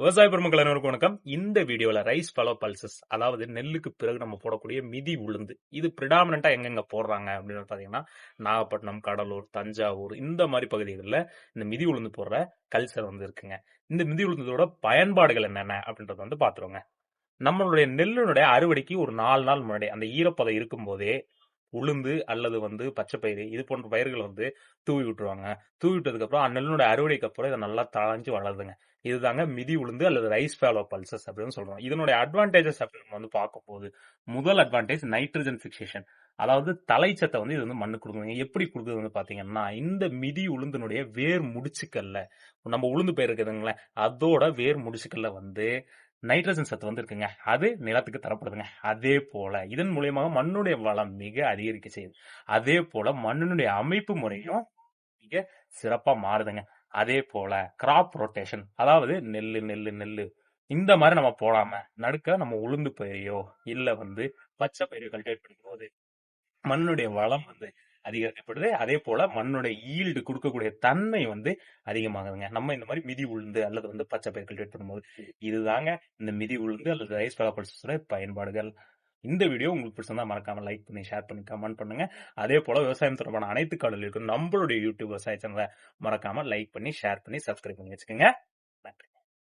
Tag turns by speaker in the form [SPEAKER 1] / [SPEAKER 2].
[SPEAKER 1] விவசாய பெருமக்கள் அனைவருக்கும் வணக்கம். இந்த வீடியோல ரைஸ் ஃபலோ பல்சஸ் அதாவது நெல்லுக்கு பிறகு நம்ம போடக்கூடிய மிதி உளுந்து இது பிரிடாமினா எங்கெங்க போடுறாங்க அப்படின்னு பாத்தீங்கன்னா நாகப்பட்டினம் கடலூர் தஞ்சாவூர் இந்த மாதிரி பகுதிகளில் இந்த மிதி உளுந்து போடுற கல்ச்சர் வந்து இருக்குங்க. இந்த மிதி உளுந்ததோட பயன்பாடுகள் என்னென்ன அப்படின்றத வந்து பாத்துருவோங்க. நம்மளுடைய நெல்லுனுடைய அறுவடைக்கு ஒரு நாலு நாள் முன்னாடி அந்த ஈரப்பதம் இருக்கும் போதே உளுந்து அல்லது வந்து பச்சை பயிறு இது போன்ற பயிர்கள் வந்து தூவி விட்டுருவாங்க. தூவி விட்டதுக்கப்புறம் அந்நெல்லோட அறுவடைக்கு அப்புறம் இதை நல்லா தழைஞ்சு வளருதுங்க. இதுதாங்க மிதி உளுந்து அல்லது ரைஸ் ஃபேலோ பல்சஸ் அப்படின்னு சொல்றோம். இதனுடைய அட்வான்டேஜஸ் அப்படின்னு வந்து பார்க்கும்போது முதல் அட்வான்டேஜ் நைட்ரஜன் ஃபிக்சேஷன் அதாவது தலைச்சத்தை வந்து இது வந்து மண்ணு கொடுக்குங்க எப்படி கொடுக்குது வந்து பாத்தீங்கன்னா இந்த மிதி உளுந்தினுடைய வேர் முடிச்சுக்கல்ல நம்ம உளுந்து பயிர் இருக்குதுங்களேன் அதோட வேர் முடிச்சுக்கல்ல வந்து நைட்ரஜன் சத்து வந்து இருக்குங்க அது நிலத்துக்கு தரப்படுதுங்க. அதே போல இதன் மூலியமாக மண்ணுடைய வளம் மிக அதிகரிக்க செய்யுது. அதே போல மண்ணினுடைய அமைப்பு முறையும் மிக சிறப்பா மாறுதுங்க. அதே போல கிராப் ரொட்டேஷன் அதாவது நெல்லு நெல்லு நெல்லு இந்த மாதிரி நம்ம போடாம நடுக்க நம்ம உளுந்து பயிரையோ இல்ல வந்து பச்சை பயிரை கல்டிவேட் பண்ணும் போது மண்ணுடைய வளம் வந்து அதிகரிக்கப்படுது. அதே போல மண்ணுடைய ஈல்டு கொடுக்கக்கூடிய தன்மை வந்து அதிகமாகுதுங்க. நம்ம இந்த மாதிரி மிதி உளுந்து அல்லது வந்து பச்சை பயிர் கல்டிவேட் பண்ணும்போது இதுதாங்க இந்த மிதி உளுந்து அல்லது ரைஸ் பலப்பல்ஸோட பயன்பாடுகள். இந்த வீடியோ உங்களுக்கு பிடிச்சிருந்தா மறக்காம லைக் பண்ணி ஷேர் பண்ணி கமெண்ட் பண்ணுங்க. அதே போல விவசாயம் தொடர்பான அனைத்து காலையிலும் நம்மளுடைய யூடியூப் விவசாய சேனலை மறக்காம லைக் பண்ணி ஷேர் பண்ணி சப்ஸ்கிரைப் பண்ணி வச்சுக்கோங்க.